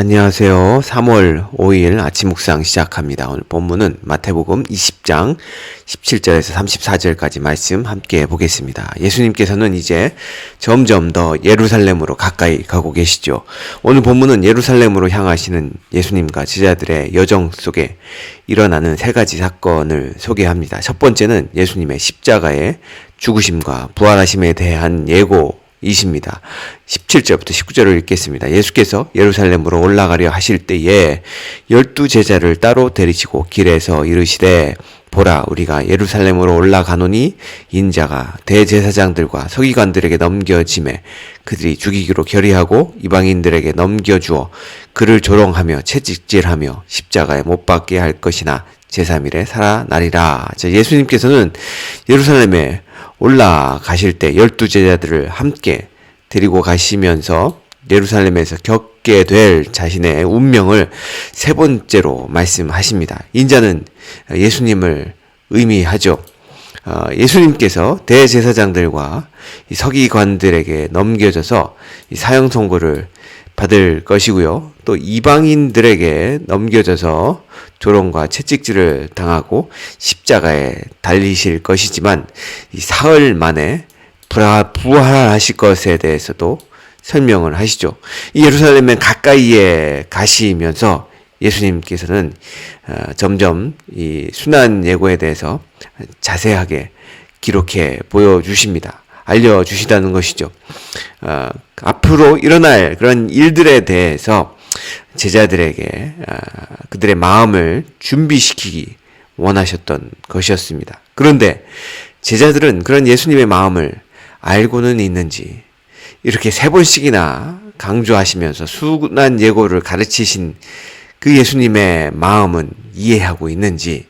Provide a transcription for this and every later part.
안녕하세요. 3월 5일 아침 묵상 시작합니다. 오늘 본문은 마태복음 20장 17절에서 34절까지 말씀 함께 보겠습니다. 예수님께서는 이제 점점 더 예루살렘으로 가까이 가고 계시죠. 오늘 본문은 예루살렘으로 향하시는 예수님과 제자들의 여정 속에 일어나는 세 가지 사건을 소개합니다. 첫 번째는 예수님의 십자가의 죽으심과 부활하심에 대한 예고 이십니다. 17절부터 19절을 읽겠습니다. 예수께서 예루살렘으로 올라가려 하실 때에 열두 제자를 따로 데리시고 길에서 이르시되 보라 우리가 예루살렘으로 올라가노니 인자가 대제사장들과 서기관들에게 넘겨짐에 그들이 죽이기로 결의하고 이방인들에게 넘겨주어 그를 조롱하며 채찍질하며 십자가에 못 박게 할 것이나 제3일에 살아나리라. 자, 예수님께서는 예루살렘에 올라가실 때 열두 제자들을 함께 데리고 가시면서 예루살렘에서 겪게 될 자신의 운명을 세 번째로 말씀하십니다. 인자는 예수님을 의미하죠. 어, 예수님께서 대제사장들과 이 서기관들에게 넘겨져서 이 사형 선고를 받을 것이고요. 또 이방인들에게 넘겨져서 조롱과 채찍질을 당하고 십자가에 달리실 것이지만 이 사흘 만에 부활하실 것에 대해서도 설명을 하시죠. 이 예루살렘에 가까이에 가시면서 예수님께서는 어, 점점 이 순환 예고에 대해서 자세하게 기록해 보여주십니다. 알려주시다는 것이죠. 어, 앞으로 일어날 그런 일들에 대해서 제자들에게 어, 그들의 마음을 준비시키기 원하셨던 것이었습니다. 그런데 제자들은 그런 예수님의 마음을 알고는 있는지 이렇게 세 번씩이나 강조하시면서 순한 예고를 가르치신 그 예수님의 마음은 이해하고 있는지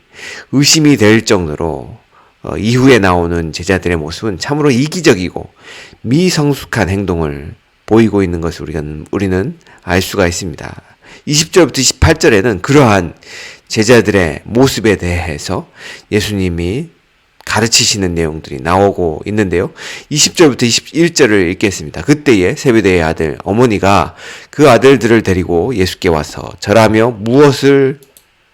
의심이 될 정도로 어, 이후에 나오는 제자들의 모습은 참으로 이기적이고 미성숙한 행동을 보이고 있는 것을 우리가, 우리는 알 수가 있습니다. 20절부터 28절에는 그러한 제자들의 모습에 대해서 예수님이 가르치시는 내용들이 나오고 있는데요. 20절부터 21절을 읽겠습니다. 그때에 세베대의 아들 어머니가 그 아들들을 데리고 예수께 와서 절하며 무엇을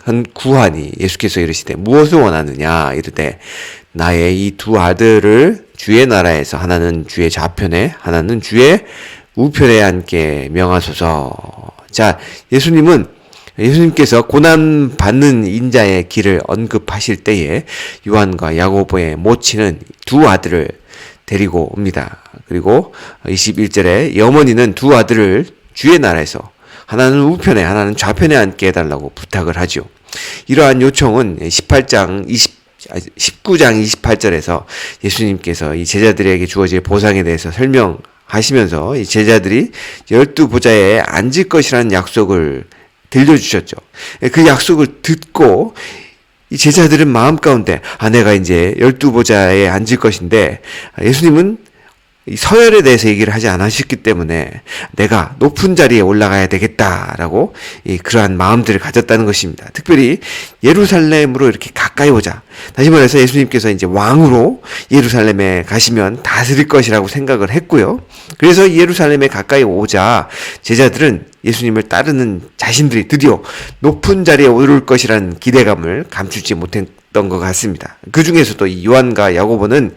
한 구하니 예수께서 이르시되 무엇을 원하느냐 이르되 나의 이 두 아들을 주의 나라에서 하나는 주의 좌편에 하나는 주의 우편에 앉게 명하소서. 자, 예수님은 예수님께서 고난 받는 인자의 길을 언급하실 때에 요한과 야고보의 모친은 두 아들을 데리고 옵니다. 그리고 21절에 이 어머니는 두 아들을 주의 나라에서 하나는 우편에 하나는 좌편에 앉게 해달라고 부탁을 하죠. 이러한 요청은 18장 20 19장 28절에서 예수님께서 이 제자들에게 주어질 보상에 대해서 설명하시면서 이 제자들이 열두 보좌에 앉을 것이라는 약속을 들려주셨죠. 그 약속을 듣고 이 제자들은 마음 가운데 아 내가 이제 열두 보좌에 앉을 것인데 예수님은 이 서열에 대해서 얘기를 하지 않으셨기 때문에 내가 높은 자리에 올라가야 되겠다라고 이 그러한 마음들을 가졌다는 것입니다. 특별히 예루살렘으로 이렇게 가까이 오자. 다시 말해서 예수님께서 이제 왕으로 예루살렘에 가시면 다스릴 것이라고 생각을 했고요. 그래서 예루살렘에 가까이 오자 제자들은 예수님을 따르는 자신들이 드디어 높은 자리에 오를 것이라는 기대감을 감추지 못했던 것 같습니다. 그 중에서도 이 요한과 야고보는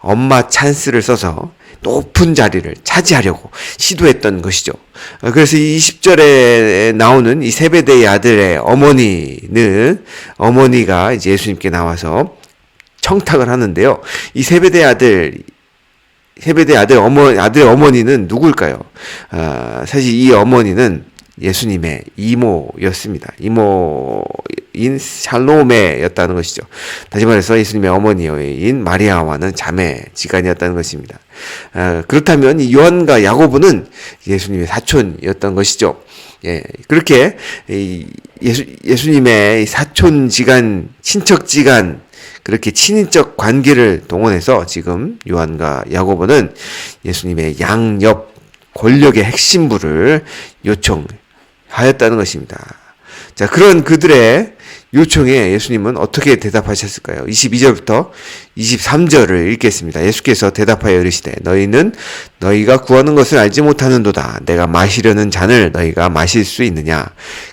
엄마 찬스를 써서 높은 자리를 차지하려고 시도했던 것이죠. 어, 그래서 이 20절에 나오는 이 세베대의 아들의 어머니는 어머니가 이제 예수님께 나와서 청탁을 하는데요. 이 세베대의 아들 세베대 아들 어머 아들 어머니는 누굴까요? 아, 사실 이 어머니는 예수님의 이모였습니다. 이모 인 샬로메였다는 것이죠. 다시 말해서 예수님의 어머니인 마리아와는 자매 지간이었다는 것입니다. 아, 그렇다면 이 요한과 야고보는 예수님의 사촌이었던 것이죠. 예, 그렇게 이 예수, 예수님의 사촌 지간, 친척 지간, 그렇게 친인적 관계를 동원해서 지금 요한과 야고보는 예수님의 양옆 권력의 핵심부를 요청하였다는 것입니다. 자, 그런 그들의 요청에 예수님은 어떻게 대답하셨을까요? 22절부터 23절을 읽겠습니다. 예수께서 대답하여 이르시되 너희는 너희가 구하는 것을 알지 못하는도다. 내가 마시려는 잔을 너희가 마실 수 있느냐?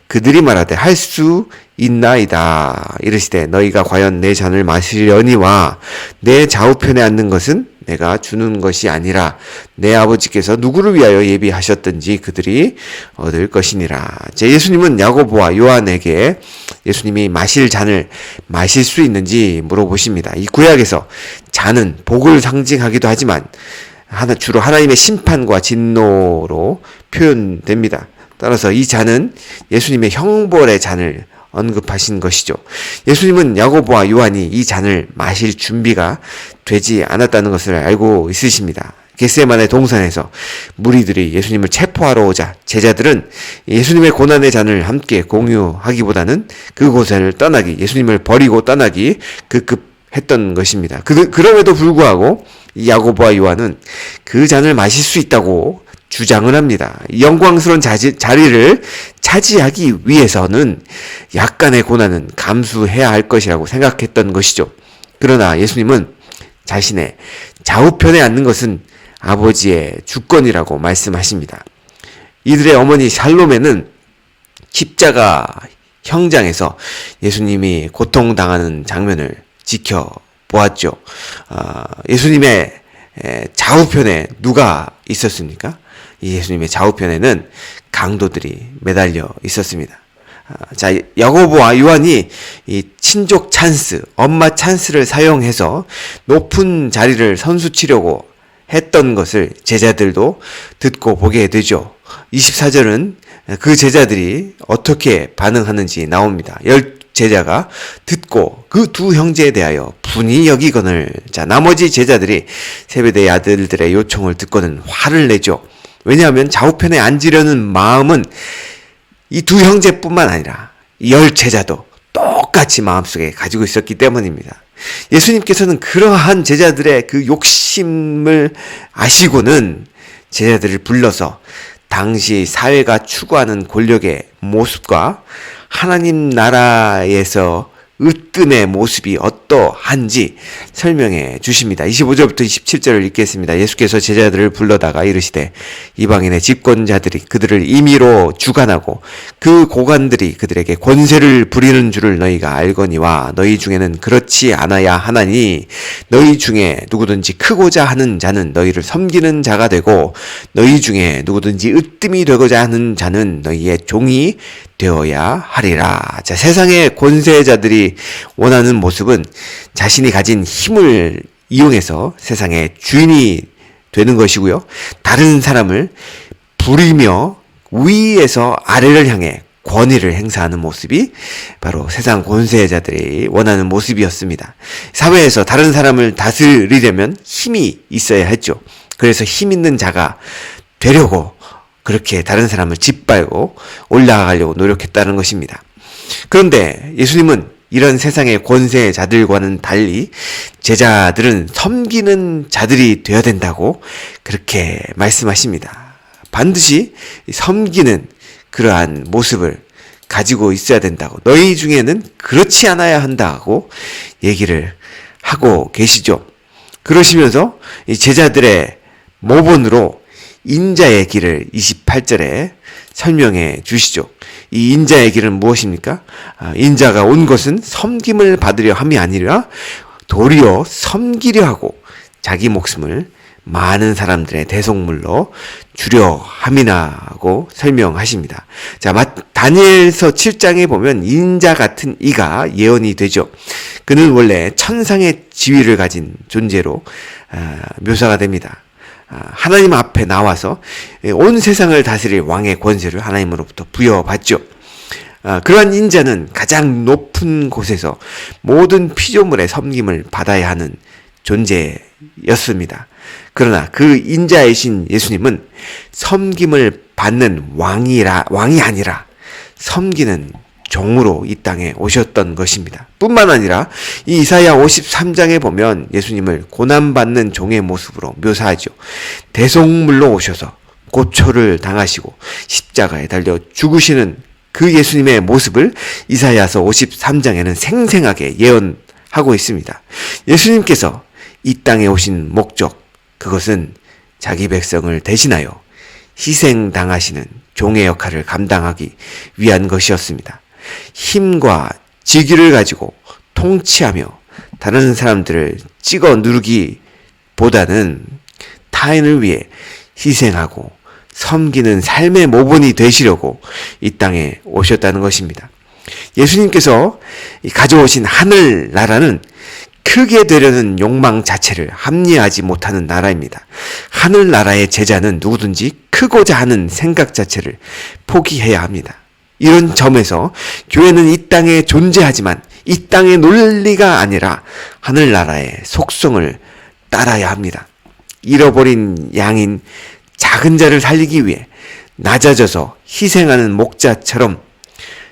그들이 말하되 할 수 있나이다. 이르시되 너희가 과연 내 잔을 마시려니와 내 좌우편에 앉는 것은 내가 주는 것이 아니라 내 아버지께서 누구를 위하여 예비하셨든지 그들이 얻을 것이니라. 제 예수님은 야고보와 요한에게 예수님이 마실 잔을 마실 수 있는지 물어보십니다. 이 구약에서 잔은 복을 상징하기도 하지만 하나 주로 하나님의 심판과 진노로 표현됩니다. 따라서 이 잔은 예수님의 형벌의 잔을 언급하신 것이죠. 예수님은 야고보와 요한이 이 잔을 마실 준비가 되지 않았다는 것을 알고 있으십니다. 겟세만의 동산에서 무리들이 예수님을 체포하러 오자 제자들은 예수님의 고난의 잔을 함께 공유하기보다는 그곳을 떠나기, 예수님을 버리고 떠나기 급급했던 것입니다. 그, 그럼에도 불구하고 이 야고보와 요한은 그 잔을 마실 수 있다고 주장을 합니다. 영광스러운 자지, 자리를 차지하기 위해서는 약간의 고난은 감수해야 할 것이라고 생각했던 것이죠. 그러나 예수님은 자신의 좌우편에 앉는 것은 아버지의 주권이라고 말씀하십니다. 이들의 어머니 살로메는 십자가 형장에서 예수님이 고통당하는 장면을 지켜보았죠. 어, 예수님의 좌우편에 누가 있었습니까? 예수님의 좌우편에는 강도들이 매달려 있었습니다. 아, 자, 야고보와 요한이 이 친족 찬스, 엄마 찬스를 사용해서 높은 자리를 선수치려고 했던 것을 제자들도 듣고 보게 되죠. 24절은 그 제자들이 어떻게 반응하는지 나옵니다. 열 제자가 듣고 그 두 형제에 대하여 분이 여기거늘 자 나머지 제자들이 세베대의 아들들의 요청을 듣고는 화를 내죠. 왜냐하면 좌우편에 앉으려는 마음은 이 두 형제뿐만 아니라 열 제자도 똑같이 마음속에 가지고 있었기 때문입니다. 예수님께서는 그러한 제자들의 그 욕심을 아시고는 제자들을 불러서 당시 사회가 추구하는 권력의 모습과 하나님 나라에서 으뜸의 모습이 어떠한지 설명해 주십니다. 25절부터 27절을 읽겠습니다. 예수께서 제자들을 불러다가 이르시되 이방인의 집권자들이 그들을 임의로 주관하고 그 고관들이 그들에게 권세를 부리는 줄을 너희가 알거니와 너희 중에는 그렇지 않아야 하나니 너희 중에 누구든지 크고자 하는 자는 너희를 섬기는 자가 되고 너희 중에 누구든지 으뜸이 되고자 하는 자는 너희의 종이 되어야 하리라. 자, 세상의 권세자들이 원하는 모습은 자신이 가진 힘을 이용해서 세상의 주인이 되는 것이고요. 다른 사람을 부리며 위에서 아래를 향해 권위를 행사하는 모습이 바로 세상 권세자들이 원하는 모습이었습니다. 사회에서 다른 사람을 다스리려면 힘이 있어야 했죠. 그래서 힘 있는 자가 되려고 그렇게 다른 사람을 짓밟고 올라가려고 노력했다는 것입니다. 그런데 예수님은 이런 세상의 권세자들과는 달리 제자들은 섬기는 자들이 되어야 된다고 그렇게 말씀하십니다. 반드시 섬기는 그러한 모습을 가지고 있어야 된다고. 너희 중에는 그렇지 않아야 한다고 얘기를 하고 계시죠. 그러시면서 이 제자들의 모본으로 인자의 길을 28절에 설명해 주시죠. 이 인자의 길은 무엇입니까? 아, 인자가 온 것은 섬김을 받으려 함이 아니라 도리어 섬기려 하고 자기 목숨을 많은 사람들의 대속물로 주려 함이나고 설명하십니다. 자, 다니엘서 7장에 보면 인자 같은 이가 예언이 되죠. 그는 원래 천상의 지위를 가진 존재로 아, 묘사가 됩니다. 아, 하나님 앞에 나와서 온 세상을 다스릴 왕의 권세를 하나님으로부터 부여받죠. 아, 그러한 인자는 가장 높은 곳에서 모든 피조물의 섬김을 받아야 하는 존재였습니다. 그러나 그 인자이신 예수님은 섬김을 받는 왕이라 왕이 아니라 섬기는 종으로 이 땅에 오셨던 것입니다. 뿐만 아니라 이 이사야 53장에 보면 예수님을 고난받는 종의 모습으로 묘사하죠. 대속물로 오셔서 고초를 당하시고 십자가에 달려 죽으시는 그 예수님의 모습을 이사야서 53장에는 생생하게 예언하고 있습니다. 예수님께서 이 땅에 오신 목적, 그것은 자기 백성을 대신하여 희생당하시는 종의 역할을 감당하기 위한 것이었습니다. 힘과 직위를 가지고 통치하며 다른 사람들을 찍어 누르기 보다는 타인을 위해 희생하고 섬기는 삶의 모본이 되시려고 이 땅에 오셨다는 것입니다. 예수님께서 가져오신 하늘 나라는 크게 되려는 욕망 자체를 합리하지 못하는 나라입니다. 하늘 나라의 제자는 누구든지 크고자 하는 생각 자체를 포기해야 합니다. 이런 점에서 교회는 이 땅에 존재하지만 이 땅의 논리가 아니라 하늘나라의 속성을 따라야 합니다. 잃어버린 양인 작은 자를 살리기 위해 낮아져서 희생하는 목자처럼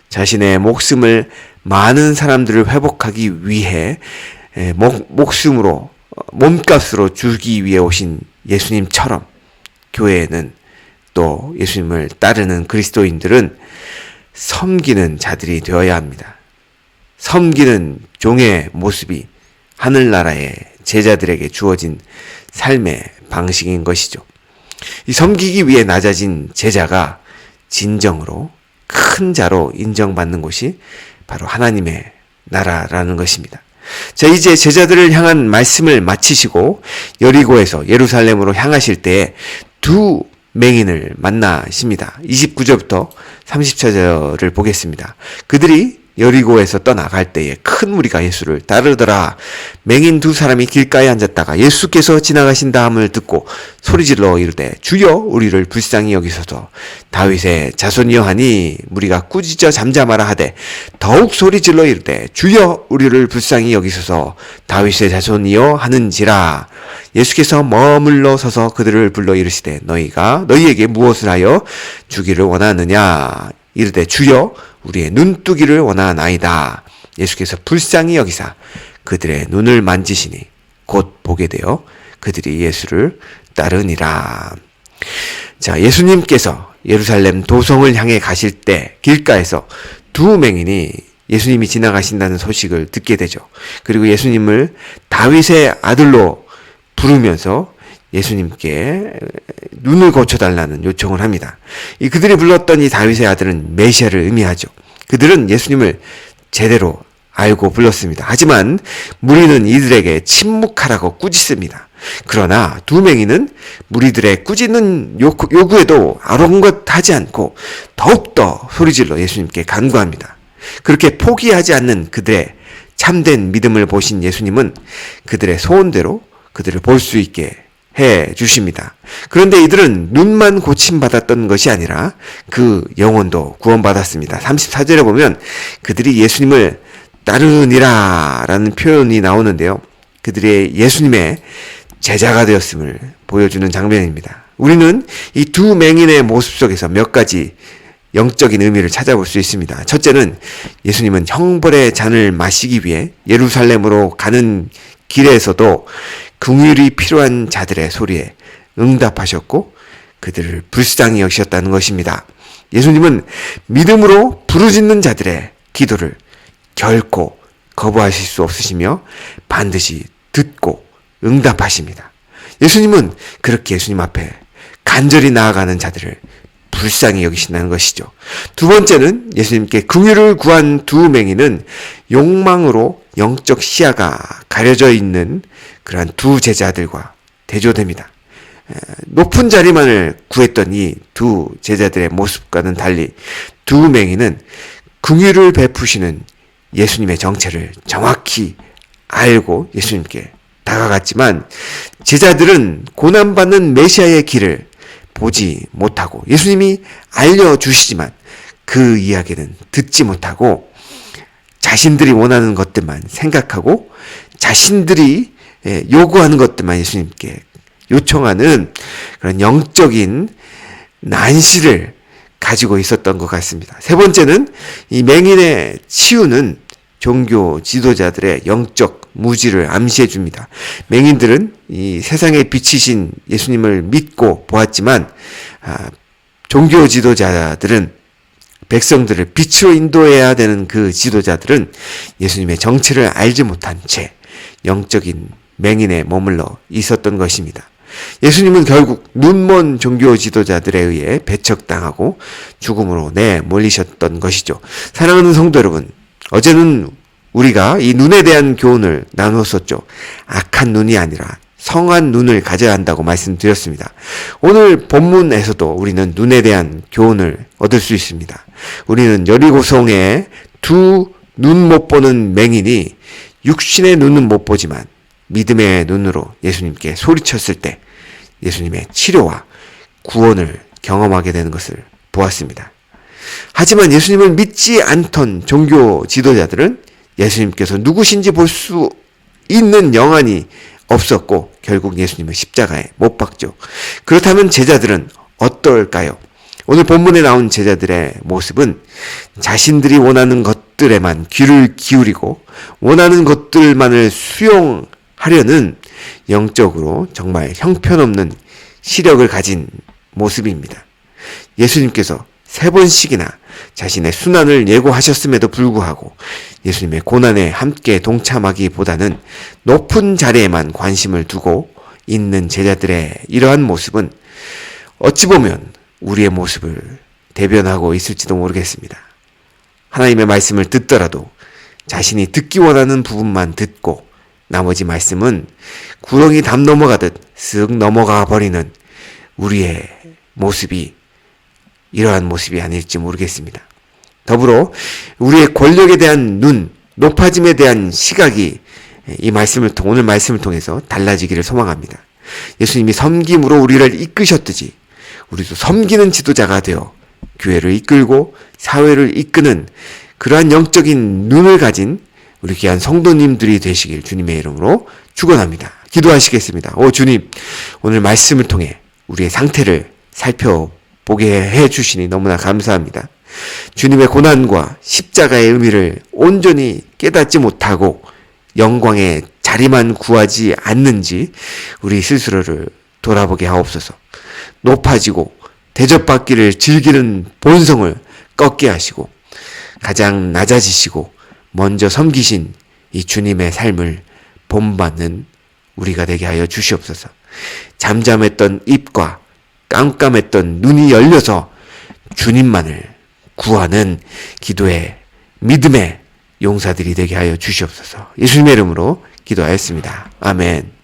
자신의 목숨을 많은 사람들을 회복하기 위해 목, 목숨으로 어, 몸값으로 주기 위해 오신 예수님처럼 교회에는 또 예수님을 따르는 그리스도인들은 섬기는 자들이 되어야 합니다. 섬기는 종의 모습이 하늘나라의 제자들에게 주어진 삶의 방식인 것이죠. 이 섬기기 위해 낮아진 제자가 진정으로 큰 자로 인정받는 곳이 바로 하나님의 나라라는 것입니다. 자, 이제 제자들을 향한 말씀을 마치시고 여리고에서 예루살렘으로 향하실 때에 두 맹인을 만나십니다. 29절부터 30절을 보겠습니다. 그들이 여리고에서 떠나갈 때에 큰 무리가 예수를 따르더라. 맹인 두 사람이 길가에 앉았다가 예수께서 지나가신 다음을 듣고 소리질러 이르되 주여 우리를 불쌍히 여기소서. 다윗의 자손이여 하니 무리가 꾸짖어 잠잠하라 하되 더욱 소리질러 이르되 주여 우리를 불쌍히 여기소서. 다윗의 자손이여 하는지라. 예수께서 머물러 서서 그들을 불러 이르시되 너희가 너희에게 무엇을 하여 주기를 원하느냐? 이르되 주여 우리의 눈뜨기를 원하나이다. 예수께서 불쌍히 여기사 그들의 눈을 만지시니 곧 보게 되어 그들이 예수를 따르니라. 자, 예수님께서 예루살렘 도성을 향해 가실 때 길가에서 두 맹인이 예수님이 지나가신다는 소식을 듣게 되죠. 그리고 예수님을 다윗의 아들로 부르면서 예수님께 눈을 고쳐달라는 요청을 합니다. 이 그들이 불렀던 이 다윗의 아들은 메시아를 의미하죠. 그들은 예수님을 제대로 알고 불렀습니다. 하지만 무리는 이들에게 침묵하라고 꾸짖습니다. 그러나 두 맹인은 무리들의 꾸짖는 요구에도 아랑곳하지 않고 더욱더 소리질러 예수님께 간구합니다. 그렇게 포기하지 않는 그들의 참된 믿음을 보신 예수님은 그들의 소원대로 그들을 볼 수 있게 해 주십니다. 그런데 이들은 눈만 고침받았던 것이 아니라 그 영혼도 구원받았습니다. 34절에 보면 그들이 예수님을 따르니라 라는 표현이 나오는데요. 그들의 예수님의 제자가 되었음을 보여주는 장면입니다. 우리는 이 두 맹인의 모습 속에서 몇 가지 영적인 의미를 찾아볼 수 있습니다. 첫째는 예수님은 형벌의 잔을 마시기 위해 예루살렘으로 가는 길에서도 긍휼이 필요한 자들의 소리에 응답하셨고 그들을 불쌍히 여기셨다는 것입니다. 예수님은 믿음으로 부르짖는 자들의 기도를 결코 거부하실 수 없으시며 반드시 듣고 응답하십니다. 예수님은 그렇게 예수님 앞에 간절히 나아가는 자들을 불쌍히 여기신다는 것이죠. 두 번째는 예수님께 긍휼을 구한 두 맹인은 욕망으로 영적 시야가 가려져 있는 그러한 두 제자들과 대조됩니다. 높은 자리만을 구했던 이 두 제자들의 모습과는 달리 두 맹인은 긍휼을 베푸시는 예수님의 정체를 정확히 알고 예수님께 다가갔지만 제자들은 고난받는 메시아의 길을 보지 못하고 예수님이 알려주시지만 그 이야기는 듣지 못하고 자신들이 원하는 것들만 생각하고 자신들이 예, 요구하는 것들만 예수님께 요청하는 그런 영적인 난시를 가지고 있었던 것 같습니다. 세 번째는 이 맹인의 치유는 종교 지도자들의 영적 무지를 암시해 줍니다. 맹인들은 이 세상에 비치신 예수님을 믿고 보았지만 아, 종교 지도자들은 백성들을 빛으로 인도해야 되는 그 지도자들은 예수님의 정체를 알지 못한 채 영적인 맹인에 머물러 있었던 것입니다. 예수님은 결국 눈먼 종교 지도자들에 의해 배척당하고 죽음으로 내몰리셨던 것이죠. 사랑하는 성도 여러분, 어제는 우리가 이 눈에 대한 교훈을 나누었었죠. 악한 눈이 아니라 성한 눈을 가져야 한다고 말씀드렸습니다. 오늘 본문에서도 우리는 눈에 대한 교훈을 얻을 수 있습니다. 우리는 여리고성에 두눈 못 보는 맹인이 육신의 눈은 못 보지만 믿음의 눈으로 예수님께 소리쳤을 때 예수님의 치료와 구원을 경험하게 되는 것을 보았습니다. 하지만 예수님을 믿지 않던 종교 지도자들은 예수님께서 누구신지 볼 수 있는 영안이 없었고 결국 예수님을 십자가에 못 박죠. 그렇다면 제자들은 어떨까요? 오늘 본문에 나온 제자들의 모습은 자신들이 원하는 것들에만 귀를 기울이고 원하는 것들만을 수용하려는 영적으로 정말 형편없는 시력을 가진 모습입니다. 예수님께서 세 번씩이나 자신의 순환을 예고하셨음에도 불구하고 예수님의 고난에 함께 동참하기보다는 높은 자리에만 관심을 두고 있는 제자들의 이러한 모습은 어찌 보면 우리의 모습을 대변하고 있을지도 모르겠습니다. 하나님의 말씀을 듣더라도 자신이 듣기 원하는 부분만 듣고 나머지 말씀은 구렁이 담 넘어가듯 쓱 넘어가 버리는 우리의 모습이 이러한 모습이 아닐지 모르겠습니다. 더불어 우리의 권력에 대한 눈, 높아짐에 대한 시각이 이 말씀을 통 오늘 말씀을 통해서 달라지기를 소망합니다. 예수님이 섬김으로 우리를 이끄셨듯이 우리도 섬기는 지도자가 되어 교회를 이끌고 사회를 이끄는 그러한 영적인 눈을 가진 우리 귀한 성도님들이 되시길 주님의 이름으로 축원합니다. 기도하시겠습니다. 오 주님, 오늘 말씀을 통해 우리의 상태를 살펴보게 해 주시니 너무나 감사합니다. 주님의 고난과 십자가의 의미를 온전히 깨닫지 못하고 영광의 자리만 구하지 않는지 우리 스스로를 돌아보게 하옵소서. 높아지고 대접받기를 즐기는 본성을 꺾게 하시고 가장 낮아지시고 먼저 섬기신 이 주님의 삶을 본받는 우리가 되게 하여 주시옵소서. 잠잠했던 입과 깜깜했던 눈이 열려서 주님만을 구하는 기도의 믿음의 용사들이 되게 하여 주시옵소서. 예수님의 이름으로 기도하였습니다. 아멘.